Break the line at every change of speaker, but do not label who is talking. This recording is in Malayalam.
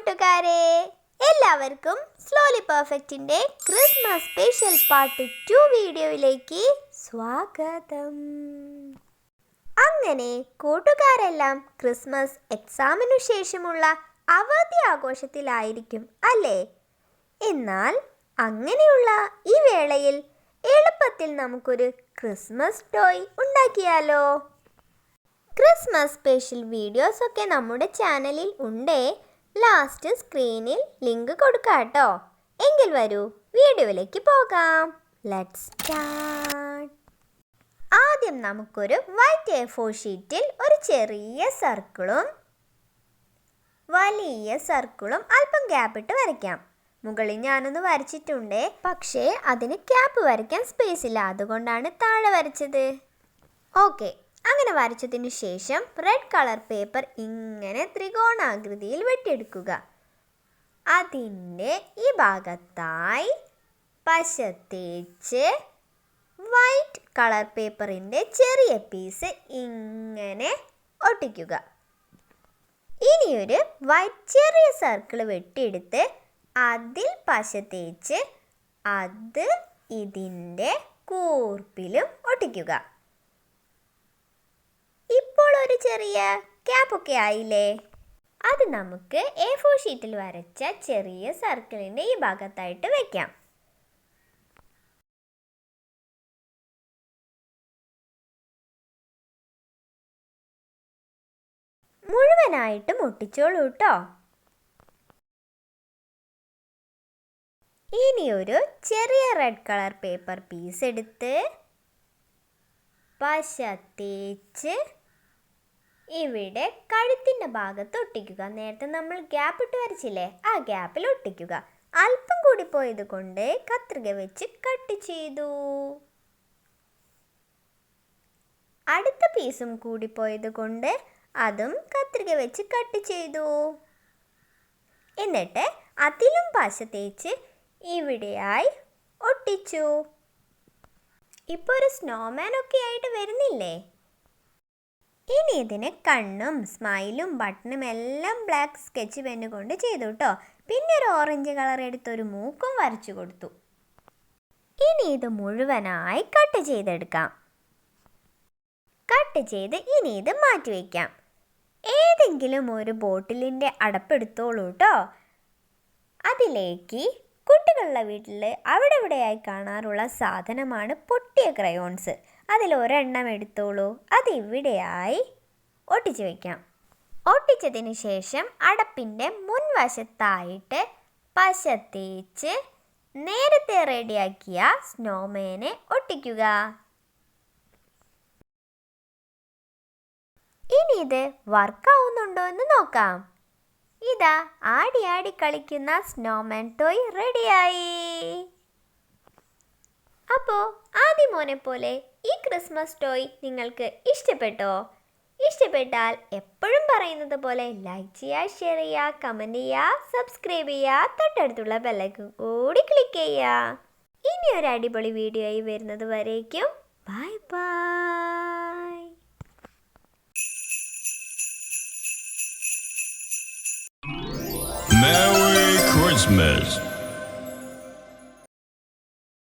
കൂട്ടുകാരെ എല്ലാവർക്കും സ്ലോലി പെർഫെക്റ്റിന്റെ ക്രിസ്മസ് സ്പെഷ്യൽ പാർട്ട് ടു വീഡിയോയിലേക്ക് സ്വാഗതം. അങ്ങനെ കൂട്ടുകാരെല്ലാം ക്രിസ്മസ് എക്സാമിനു ശേഷമുള്ള അവധി ആഘോഷത്തിലായിരിക്കും അല്ലേ? എന്നാൽ അങ്ങനെയുള്ള ഈ വേളയിൽ എളുപ്പത്തിൽ നമുക്കൊരു ക്രിസ്മസ് ടോയ് ഉണ്ടാക്കിയാലോ? ക്രിസ്മസ് സ്പെഷ്യൽ വീഡിയോസ് ഒക്കെ നമ്മുടെ ചാനലിൽ ഉണ്ടേ. ലാസ്റ്റ് സ്ക്രീനിൽ ലിങ്ക് കൊടുക്കാം കേട്ടോ എങ്കിൽ വരൂ. വീഡിയോയിലേക്ക് പോകാം. ലെറ്റ്സ് സ്റ്റാർട്ട് ആദ്യം നമുക്കൊരു വൈറ്റ് എ ഫോർ ഷീറ്റിൽ ഒരു ചെറിയ സർക്കിളും വലിയ സർക്കിളും അല്പം ഗ്യാപ്പ് ഇട്ട് വരയ്ക്കാം. മുകളിൽ ഞാനൊന്ന് വരച്ചിട്ടുണ്ട്. പക്ഷേ അതിന് ക്യാപ്പ് വരയ്ക്കാൻ സ്പേസ് ഇല്ല. അതുകൊണ്ടാണ് താഴെ വരച്ചത്. ഓക്കെ അങ്ങനെ വരച്ചതിന് ശേഷം റെഡ് കളർ പേപ്പർ ഇങ്ങനെ ത്രികോണാകൃതിയിൽ വെട്ടിയെടുക്കുക. അതിന്റെ ഈ ഭാഗത്തായി പശ തേച്ച് വൈറ്റ് കളർ പേപ്പറിന്റെ ചെറിയ പീസ് ഇങ്ങനെ ഒട്ടിക്കുക. ഇനിയൊരു വൈറ്റ് ചെറിയ സർക്കിൾ വെട്ടിയെടുത്ത് അതിൽ പശ തേച്ച് അത് ഇതിന്റെ കൂർപ്പിലും ഒട്ടിക്കുക. ഇപ്പോൾ ഒരു ചെറിയ ക്യാപ്പൊക്കെ ആയില്ലേ? അത് നമുക്ക് എ ഫോർ ഷീറ്റിൽ വരച്ച ചെറിയ സർക്കിളിന്റെ ഈ ഭാഗത്തായിട്ട് വയ്ക്കാം മുഴുവനായിട്ട് ഒട്ടിച്ചോളൂ കേട്ടോ ഇനി ഒരു ചെറിയ റെഡ് കളർ പേപ്പർ പീസ് എടുത്ത് പശ തേച്ച് ഇവിടെ കഴുത്തിന്റെ ഭാഗത്ത് ഒട്ടിക്കുക. നേരത്തെ നമ്മൾ ഗ്യാപ്പ് ഇട്ട് വരച്ചില്ലേ? ആ ഗ്യാപ്പിൽ ഒട്ടിക്കുക. അല്പം കൂടി പോയത് കൊണ്ട് കത്രിക വെച്ച് കട്ട് ചെയ്തു. അടുത്ത പീസും കൂടി പോയത് കൊണ്ട് അതും കത്രിക വെച്ച് കട്ട് ചെയ്തു. എന്നിട്ട് അതിലും പശ തേച്ച് ഇവിടെയായി ഒട്ടിച്ചു. ഇപ്പോൾ ഒരു സ്നോമാൻ ഒക്കെ ആയിട്ട് വരുന്നില്ലേ? ഇനി ഇതിന് കണ്ണും സ്മൈലും ബട്ടണും എല്ലാം ബ്ലാക്ക് സ്കെച്ച് പെന്ന് കൊണ്ട് ചെയ്തു കേട്ടോ പിന്നെ ഒരു ഓറഞ്ച് കളർ എടുത്തൊരു മൂക്കും വരച്ചു കൊടുത്തു. ഇനി ഇത് മുഴുവനായി കട്ട് ചെയ്തെടുക്കാം. കട്ട് ചെയ്ത് ഇനി ഇത് മാറ്റി വയ്ക്കാം ഏതെങ്കിലും ഒരു ബോട്ടിലിന്റെ അടപ്പെടുത്തോളൂ കേട്ടോ അതിലേക്ക് കുട്ടികളുടെ വീട്ടിൽ അവിടെ ഇവിടെയായി കാണാറുള്ള സാധനമാണ് പൊട്ടിയ ക്രയോൺസ് അതിൽ ഒരെണ്ണം എടുത്തോളൂ. അതിവിടെയായി ഒട്ടിച്ച് വയ്ക്കാം ഒട്ടിച്ചതിന് ശേഷം അടപ്പിന്റെ മുൻവശത്തായിട്ട് പശ തേച്ച് നേരത്തെ റെഡിയാക്കിയ സ്നോമേനെ ഒട്ടിക്കുക. ഇനി ഇത് വർക്കാവുന്നുണ്ടോ എന്ന് നോക്കാം. ഇതാ ആടി ആടി കളിക്കുന്ന സ്നോമാൻ ടോയ് റെഡിയായി അപ്പോൾ ആദ്യ മോനെ പോലെ ഈ ക്രിസ്മസ് ടോയ് നിങ്ങൾക്ക് ഇഷ്ടപ്പെട്ടോ? ഇഷ്ടപ്പെട്ടാൽ എപ്പോഴും പറയുന്നത് പോലെ ലൈക്ക് ചെയ്യുക ഷെയർ ചെയ്യുക കമന്റ് ചെയ്യുക സബ്സ്ക്രൈബ് ചെയ്യുക തൊട്ടടുത്തുള്ള ബെല്ലൈക്കൺ കൂടി ക്ലിക്ക് ചെയ്യുക ഇനി ഒരു അടിപൊളി വീഡിയോ ആയി വരുന്നത് വരേക്കും. Bye bye
Merry Christmas.